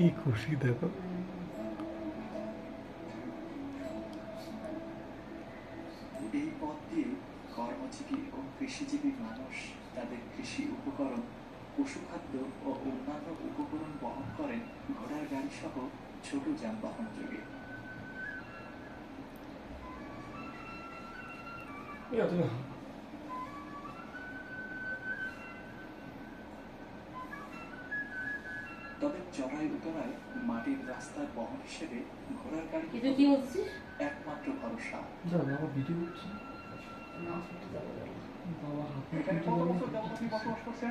E corrida. Bem, pode. কর্মজীবী ও কৃষিজীবী মানুষ তাদের কৃষি উপকরণ পশুখাদ্য ও অন্যান্য উপকরণ বহন করেন ঘোড়ার গাড়ি সহ ছোট যানবাহন যোগে। তবে চড়াই উতরায় মাটির রাস্তার বহন হিসেবে ঘোড়ার গাড়ি কি হচ্ছে? একমাত্র ভরসা। Video Nasıl güzel oluyor. Baba haklı. Telefonu nasıl? Telefonu bir bakın hoş